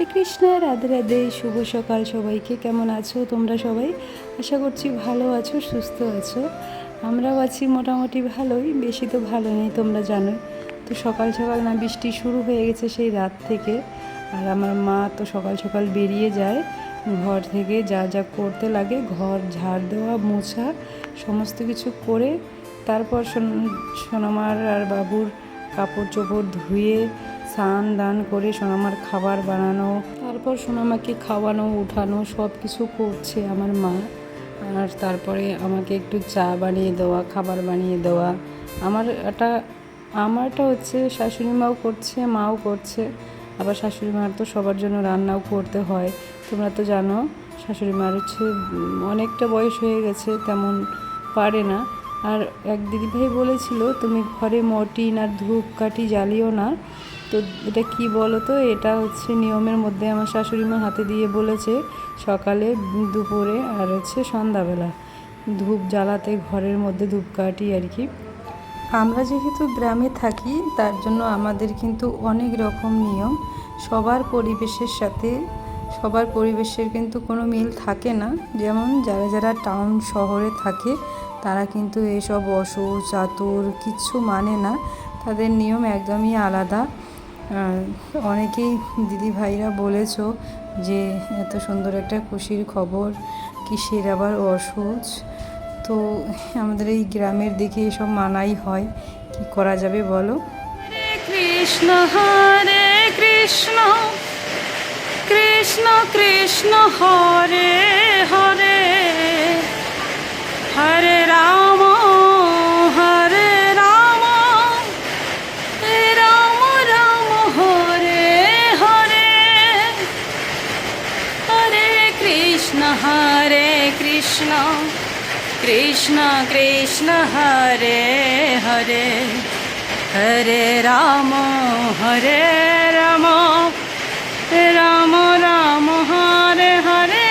রাধে রাধে, শুভ সকাল সবাইকে। কেমন আছো তোমরা সবাই? আশা করছি ভালো আছো, সুস্থ আছো। আমরাও আছি মোটামুটি ভালোই, বেশি তো ভালো নেই তোমরা জানোই। তো সকাল সকাল না, বৃষ্টি শুরু হয়ে গেছে সেই রাত থেকে। আর আমার মা তো সকাল সকাল বেরিয়ে যায়। ঘর থেকে যা যা করতে লাগে, ঘর, ঝাড় দেওয়া, মোছা, সমস্ত কিছু করে, তারপর সোন- সোনামার আর বাবুর কাপড় চোপড় ধুয়ে স্নান দান করে সোনামার খাবার বানানো, তারপর সোনামাকে খাওয়ানো, উঠানো সব কিছু করছে আমার মা। আর তারপরে আমাকে একটু চা বানিয়ে দেওয়া, খাবার বানিয়ে দেওয়া। আমার এটা আমারটা হচ্ছে শাশুড়ি মাও করছে মাও করছে। আবার শাশুড়ি মার তো সবার জন্য রান্নাও করতে হয়। তোমরা তো জানো, শাশুড়ি মার হচ্ছে অনেকটা বয়স হয়ে গেছে, তেমন পারে না। আর এক দিদিভাই বলেছিল, তুমি ঘরে মটিন আর ধূপকাঠি জ্বালিও না। তো এটা কি বলো তো এটা হচ্ছে নিয়মের মধ্যে আমার শাশুড়ি মা হাতে দিয়ে বলেছে সকালে দুপুরে আর হচ্ছে সন্ধ্যাবেলা। ধূপ জ্বালাতে ঘরের মধ্যে ধূপকাঠি আর কি। আমরা যেহেতু গ্রামে থাকি, তার জন্য আমাদের কিন্তু অনেক রকম নিয়ম। সবার পরিবেশের সাথে, সবার পরিবেশের কিন্তু কোনো মিল থাকে না। যেমন যারা যারা টাউন শহরে থাকে, তারা কিন্তু এসব অসুর চাতুর কিচ্ছু মানে না। তাদের নিয়ম একদমই আলাদা। অনেকেই দিদি ভাইরা বলেছ যে এত সুন্দর একটা খুশির খবর, কিসের আবার অসুচ? তো আমাদের এই গ্রামের দিকে এসব মানাই হয়, কি করা যাবে বলো? কৃষ্ণ, হরে কৃষ্ণ কৃষ্ণ কৃষ্ণ, হরে হরে হরে কৃষ্ণ কৃষ্ণ কৃষ্ণ, হরে হরে হরে রাম হরে রাম রাম রাম, হরে হরে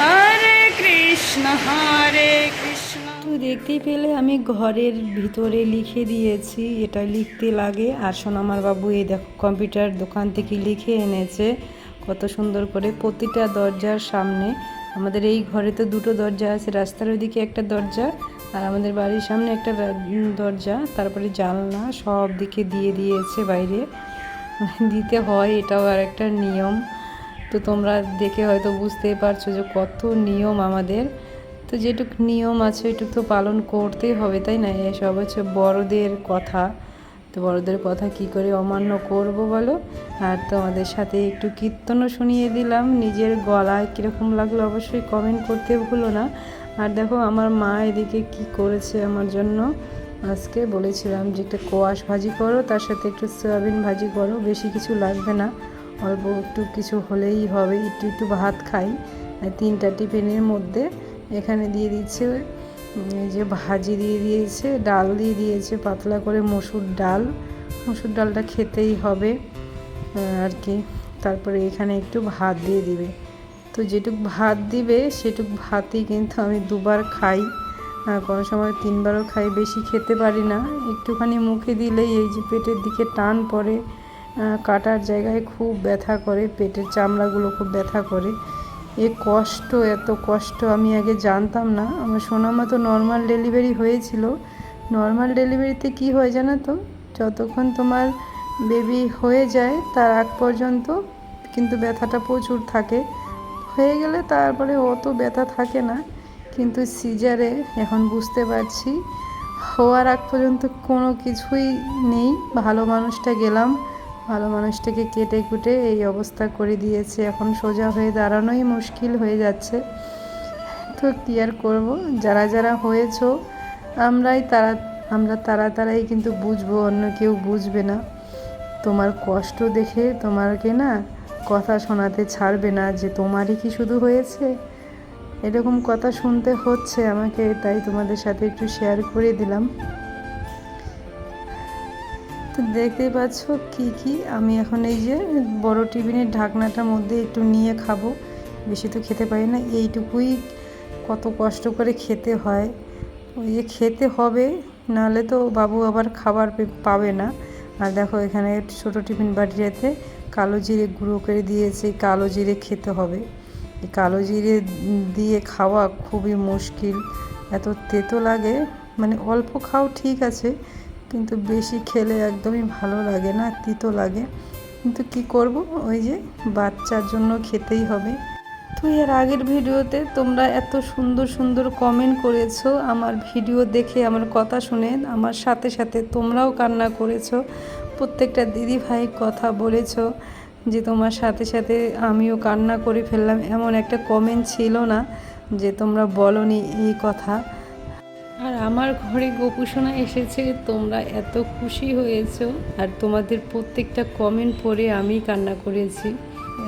হরে কৃষ্ণ হরে কৃষ্ণ। দেখতেই পেলে আমি ঘরের ভিতরে লিখে দিয়েছি, এটা লিখতে লাগে। আর সোনামার বাবু এই দেখো, কম্পিউটার দোকান থেকে লিখে এনেছে, কত সুন্দর করে প্রতিটা দরজার সামনে। আমাদের এই ঘরে তো দুটো দরজা আছে, রাস্তার ওইদিকে একটা দরজা আর আমাদের বাড়ির সামনে একটা দরজা, তারপরে জানলা সব দিকে দিয়ে দিয়েছে বাইরে। দিতে হয়, এটাও আর একটা নিয়ম। তো তোমরা দেখে হয়তো বুঝতেই পারছ যে কত নিয়ম আমাদের। তো যেটুক নিয়ম আছে, ওইটুক তো পালন করতেই হবে, তাই না? এসব হচ্ছে বড়দের কথা। তো বড়দের কথা কি করে অমান্য করব বলো? আর তোমাদের সাথে একটু কীর্তনও শুনিয়ে দিলাম। নিজের গলায় কীরকম লাগল অবশ্যই কমেন্ট করতে ভুলো না। আর দেখো আমার মা এদিকে কি করেছে আমার জন্য। আজকে বলেছিলাম যে একটা কোয়াশ ভাজি করো, তার সাথে একটু সয়াবিন ভাজি করো, বেশি কিছু লাগবে না। অল্প একটু কিছু হলেই হবে, একটু একটু ভাত খাই। তিনটা টিফিনের মধ্যে এখানে দিয়ে দিচ্ছে যে ভাজি দিয়ে দিয়েছে, ডাল দিয়ে দিয়েছে, পাতলা করে মসুর ডাল। মসুর ডালটা খেতেই হবে আর কি। তারপরে এখানে একটু ভাত দিয়ে দিবে। তো যেটুক ভাত দিবে, সেটুক ভাতই কিন্তু আমি দুবার খাই। কোনো সময় তিনবারও খাই, বেশি খেতে পারি না। একটুখানি মুখে দিলেই এই যে পেটের দিকে টান পড়ে কাটার জায়গায় খুব ব্যথা করে, পেটের চামড়াগুলো খুব ব্যথা করে। এ কষ্ট, এত কষ্ট, আমি আগে জানতাম না। আমার সোনামা তো নর্মাল ডেলিভারি হয়েছিল। নর্মাল ডেলিভারিতে কি হয় জানো তো? যতক্ষণ তোমার বেবি হয়ে যায়, তার আগ পর্যন্ত কিন্তু ব্যথাটা প্রচুর থাকে। হয়ে গেলে তারপরে অত ব্যথা থাকে না, কিন্তু সিজারে এখন বুঝতে পারছি। হওয়ার আগ পর্যন্ত কোনো কিছুই নেই। ভালো মানুষটা গেলাম। ভালো মানুষটাকে কেটে কুটে এই অবস্থা করে দিয়েছে। এখন সোজা হয়ে দাঁড়ানোই মুশকিল হয়ে যাচ্ছে। তো কী আর করব? যারা যারা হয়েছো, আমরাই তারা, আমরা তারা তারাই কিন্তু বুঝব, অন্য কেউ বুঝবে না। তোমার কষ্ট দেখে তোমাকে না কথা শোনাতে ছাড়বে না যে তোমারই কি শুধু হয়েছে। এরকম কথা শুনতে হচ্ছে আমাকে, তাই তোমাদের সাথে একটু শেয়ার করে দিলাম। তো দেখতেই পাচ্ছ কি কি? আমি এখন এই যে বড় টিফিনের ঢাকনাটার মধ্যে একটু নিয়ে খাব। বেশি তো খেতে পারি না। এইটুকুই কত কষ্ট করে খেতে হয়। ওই যে খেতে হবে, নাহলে তো বাবু আবার খাবার পাবে না। আর দেখো এখানে ছোটো টিফিন বাটিতে কালো জিরে গুঁড়ো করে দিয়েছে। কালো জিরে খেতে হবে। এই কালো জিরে দিয়ে খাওয়া খুবই মুশকিল। এত তেতো লাগে। মানে অল্প খাও ঠিক আছে। কিন্তু বেশি খেলে একদমই ভালো লাগে না, তিতো লাগে। কিন্তু কি করব? ওই যে বাচ্চার জন্য খেতেই হবে। তো এর আগের ভিডিওতে তোমরা এত সুন্দর সুন্দর কমেন্ট করেছ, আমার ভিডিও দেখে আমার কথা শুনে, আমার সাথে সাথে তোমরাও কান্না করেছ। প্রত্যেকটা দিদি ভাই কথা বলেছ যে তোমার সাথে সাথে আমিও কান্না করে ফেললাম। এমন একটা কমেন্ট ছিল না যে তোমরা বলনি এই কথা। আর আমার ঘরে গোপুসোনা এসেছে, তোমরা এত খুশি হয়েছো। আর তোমাদের প্রত্যেকটা কমেন্ট পড়ে আমি কান্না করেছি।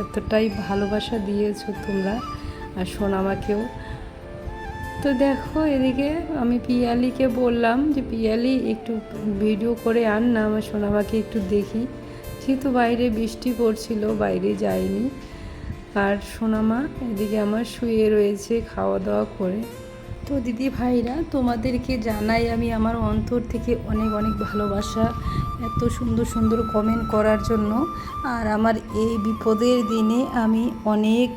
এতটাই ভালোবাসা দিয়েছ তোমরা আর সোনামাকেও। তো দেখো, এদিকে আমি পিয়ালিকে বললাম যে, পিয়ালি, একটু ভিডিও করে আন না, আমার সোনামাকে একটু দেখি। যেহেতু বাইরে বৃষ্টি পড়ছিল, বাইরে যাইনি। আর সোনামা এদিকে আমার শুয়ে রয়েছে খাওয়া দাওয়া করে। তো দিদি ভাইরা, তোমাদেরকে জানাই আমি আমার অন্তর থেকে অনেক অনেক ভালোবাসা এত সুন্দর সুন্দর কমেন্ট করার জন্য। আর আমার এই বিপদের দিনে আমি অনেক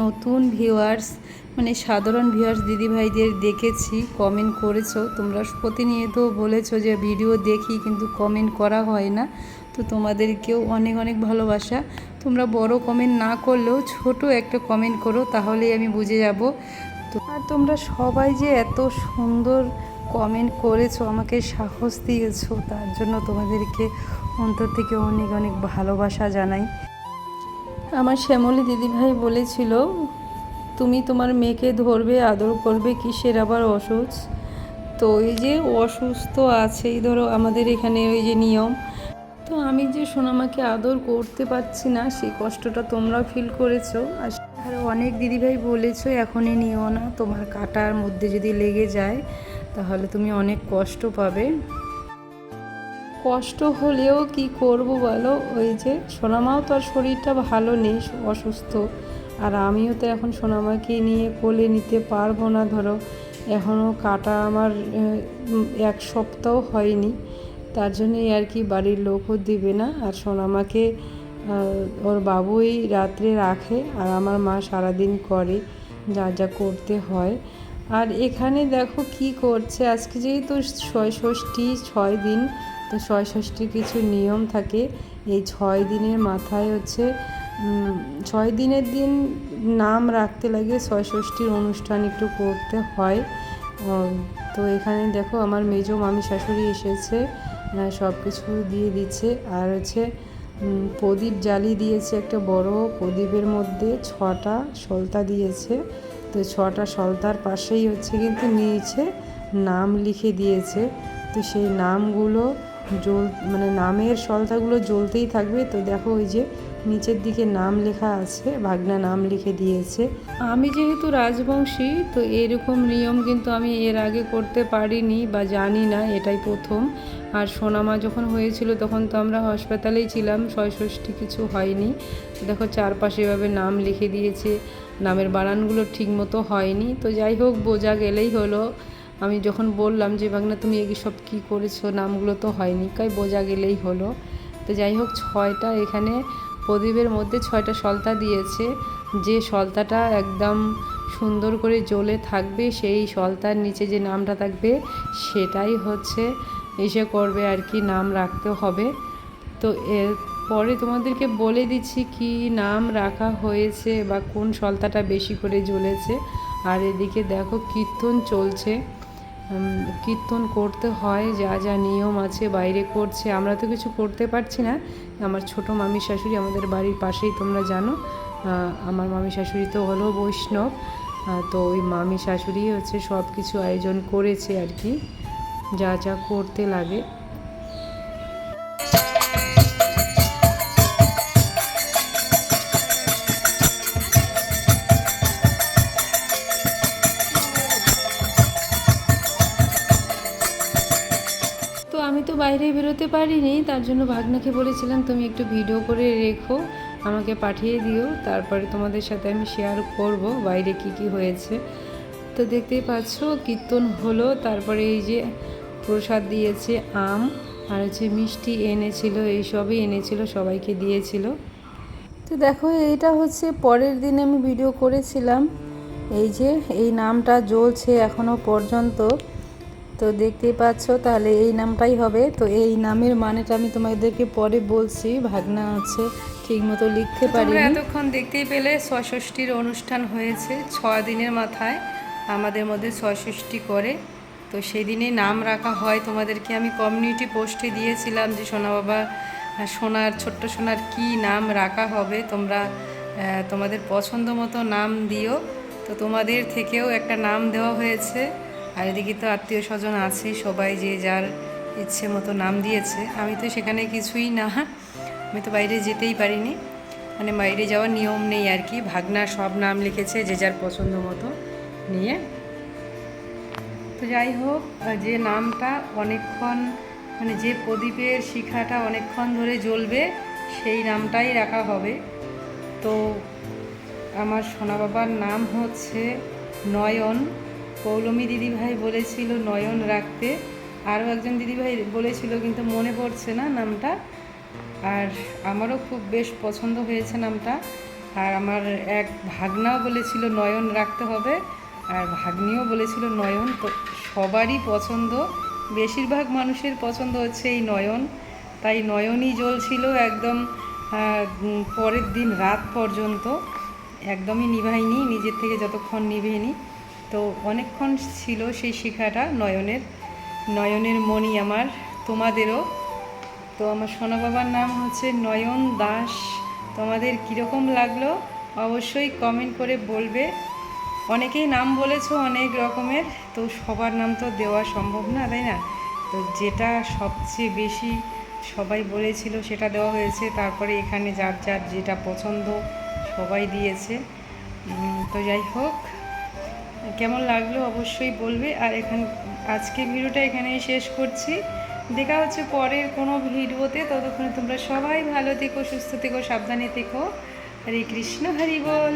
নতুন ভিউয়ার্স মানে সাধারণ ভিউয়ার্স দিদি ভাইদের দেখেছি কমেন্ট করেছ। তোমরা প্রতিনিয়ত বলেছ যে ভিডিও দেখি, কিন্তু কমেন্ট করা হয় না। তো তোমাদেরকেও অনেক অনেক ভালোবাসা। তোমরা বড় কমেন্ট না করলেও ছোট একটা কমেন্ট করো, তাহলেই আমি বুঝে যাব। আর তোমরা সবাই যে এত সুন্দর কমেন্ট করেছ, আমাকে সাহস দিয়েছ, তার জন্য তোমাদেরকে অন্তর থেকে অনেক অনেক ভালোবাসা জানাই। আমার শ্যামলী দিদিভাই বলেছিল, তুমি তোমার মেয়েকে ধরবে, আদর করবে, কিসের আবার অসুখ তো এই যে অসুস্থ আছেই, ধরো আমাদের এখানে ওই যে নিয়ম। তো আমি যে সোনামাকে আদর করতে পারছি না, সেই কষ্টটা তোমরা ফিল করেছ। আর আর অনেক দিদিভাই বলেছ, এখনই নিও না। তোমার কাটার মধ্যে যদি লেগে যায়, তাহলে তুমি অনেক কষ্ট পাবে। কষ্ট হলেও কি করব বলো? ওই যে সোনামাও তো আর শরীরটা ভালো নেই, অসুস্থ। আর আমিও তো এখন সোনামাকে নিয়ে কোলে নিতে পারব না, ধরো। এখনও কাটা আমার এক সপ্তাহ হয়নি। তার জন্যই আর কি বাড়ির লোকও দিবে না। আর সোনামাকে ওর বাবুই রাত্রে রাখে আর আমার মা সারাদিন করে যা যা করতে হয়। আর এখানে দেখো কি করছে, আজকে যেহেতু ছয় ষষ্ঠী, ছয় দিন, তো ছয় ষষ্ঠীর কিছু নিয়ম থাকে। এই ছয় দিনের মাথায় হচ্ছে ছয় দিনের দিন নাম রাখতে লাগে, ছয় ষষ্ঠীর অনুষ্ঠান একটু করতে হয়। তো এখানে দেখো আমার মেজো মামি শাশুড়ি এসেছে সব কিছু দিয়ে দিচ্ছে। আর হচ্ছে প্রদীপ জ্বালি দিয়েছে একটা বড় প্রদীপের মধ্যে, ছটা সলতা দিয়েছে। তো ছটা সলতার পাশেই হচ্ছে কিন্তু নিয়েছে, নাম লিখে দিয়েছে। তো সেই নামগুলো জ্বল মানে নামের সলতাগুলো জ্বলতেই থাকবে। তো দেখো ওই যে নিচের দিকে নাম লেখা আছে, ভাগনা নাম লিখে দিয়েছে। আমি যেহেতু রাজবংশী, তো এরকম নিয়ম কিন্তু আমি এর আগে করতে পারিনি বা জানি না, এটাই প্রথম। আর সোনামা যখন হয়েছিল তখন তো আমরা হাসপাতালেই ছিলাম ছয়ষষ্ঠী কিছু হয়নি। দেখো চারপাশে এভাবে নাম লিখে দিয়েছে, নামের বানানগুলো ঠিক মতো হয়নি। তো যাই হোক, বোঝা গেলেই হলো। আমি যখন বললাম যে, ভাগনা, তুমি এগুলো সব কী করেছ? নামগুলো তো হয়নি কাই বোঝা গেলেই হলো। তো যাই হোক, ছয়টা এখানে প্রদীপের মধ্যে ছয়টা সলতা দিয়েছে। যে সলতাটা একদম সুন্দর করে জ্বলে থাকবে, সেই সলতার নিচে যে নামটা থাকবে, সেটাই হচ্ছে এসে করবে আর কি, নাম রাখতে হবে। তো এর পরে তোমাদেরকে বলে দিচ্ছি কি নাম রাখা হয়েছে বা কোন সলতাটা বেশি করে জ্বলেছে। আর এদিকে দেখো কীর্তন চলছে। কীর্তন করতে হয়, যা যা নিয়ম আছে, বাইরে করছে, আমরা তো কিছু করতে পারছি না। আমার ছোট মামি শাশুড়ি আমাদের বাড়ির পাশেই, তোমরা জানো। আমার মামি শাশুড়ি তো হলো বৈষ্ণব। তো ওই মামি শাশুড়ি হচ্ছে সব কিছু আয়োজন করেছে আর কি, যা যা করতে লাগে। বাইরে বেরোতে পারিনি, তার জন্য ভাগ্নাকে বলেছিলাম, তুমি একটু ভিডিও করে রেখো, আমাকে পাঠিয়ে দিও, তারপরে তোমাদের সাথে আমি শেয়ার করব বাইরে কি কি হয়েছে। তো দেখতেই পাচ্ছ, কীর্তন হলো, তারপরে এই যে প্রসাদ দিয়েছে আম, আর হচ্ছে মিষ্টি এনেছিল, এই সবই এনেছিল, সবাইকে দিয়েছিল। তো দেখো, এইটা হচ্ছে পরের দিন আমি ভিডিও করেছিলাম। এই যে, এই নামটা জ্বলছে এখনও পর্যন্ত। তো দেখতেই পাচ্ছ তাহলে এই নামটাই হবে। তো এই নামের মানেটা আমি তোমাদেরকে পরে বলছি ভাগনা হচ্ছে ঠিক মতো লিখতে পারি এতক্ষণ দেখতেই পেলে ষষ্ঠীর অনুষ্ঠান হয়েছে ছ দিনের মাথায় আমাদের মধ্যে ষষ্ঠী করে। তো সেই দিনে নাম রাখা হয় তোমাদেরকে আমি কমিউনিটি পোস্টে দিয়েছিলাম যে সোনা বাবা সোনার ছোট্ট সোনার কি নাম রাখা হবে তোমরা তোমাদের পছন্দ মতো নাম দিও। তো তোমাদের থেকেও একটা নাম দেওয়া হয়েছে। আর এদিকে তো আত্মীয় স্বজন আছে, সবাই যে যার ইচ্ছে মতো নাম দিয়েছে। আমি তো সেখানে কিছুই না, আমি তো বাইরে যেতেই পারিনি। মানে বাইরে যাওয়ার নিয়ম নেই আর কি ভাগনার সব নাম লিখেছে যে যার পছন্দ মতো নিয়ে। তো যাই হোক, যে নামটা অনেকক্ষণ মানে যে প্রদীপের শিখাটা অনেকক্ষণ ধরে জ্বলবে, সেই নামটাই রাখা হবে। তো আমার সোনা বাবার নাম হচ্ছে নয়ন। পৌলমী দিদিভাই বলেছিল নয়ন রাখতে। আরও একজন দিদিভাই বলেছিল, কিন্তু মনে পড়ছে না নামটা। আর আমারও খুব বেশ পছন্দ হয়েছে নামটা। আর আমার এক ভাগনাও বলেছিল নয়ন রাখতে হবে। আর ভাগ্নিও বলেছিল নয়ন। তো সবারই পছন্দ। বেশিরভাগ মানুষের পছন্দ হচ্ছে এই নয়ন। তাই নয়নই জ্বলছিল একদম পরের দিন রাত পর্যন্ত। একদমই নিভাইনি নিজের থেকে যতক্ষণ নিভেনি। তো অনেকক্ষণ ছিল সেই শিখাটা নয়নের। নয়নের মণি আমার, তোমাদেরও। তো আমার সোনা বাবার নাম হচ্ছে নয়ন দাস। তোমাদের কীরকম লাগল অবশ্যই কমেন্ট করে বলবে। অনেকেই নাম বলেছ অনেক রকমের, তো সবার নাম তো দেওয়া সম্ভব না, তাই না? তো যেটা সবচেয়ে বেশি সবাই বলেছিল সেটা দেওয়া হয়েছে, তারপরে এখানে যার যার যেটা পছন্দ সবাই দিয়েছে। তো যাই হোক কেমন লাগল অবশ্যই বলবে। আর এখন, আজকে ভিডিওটা এখানেই শেষ করছি। দেখা হচ্ছে পরের কোনো ভিডিওতে। ততক্ষণে তোমরা সবাই ভালো থেকো, সুস্থ থেকো, সাবধানে থেকো। হরে কৃষ্ণ, হরি বল।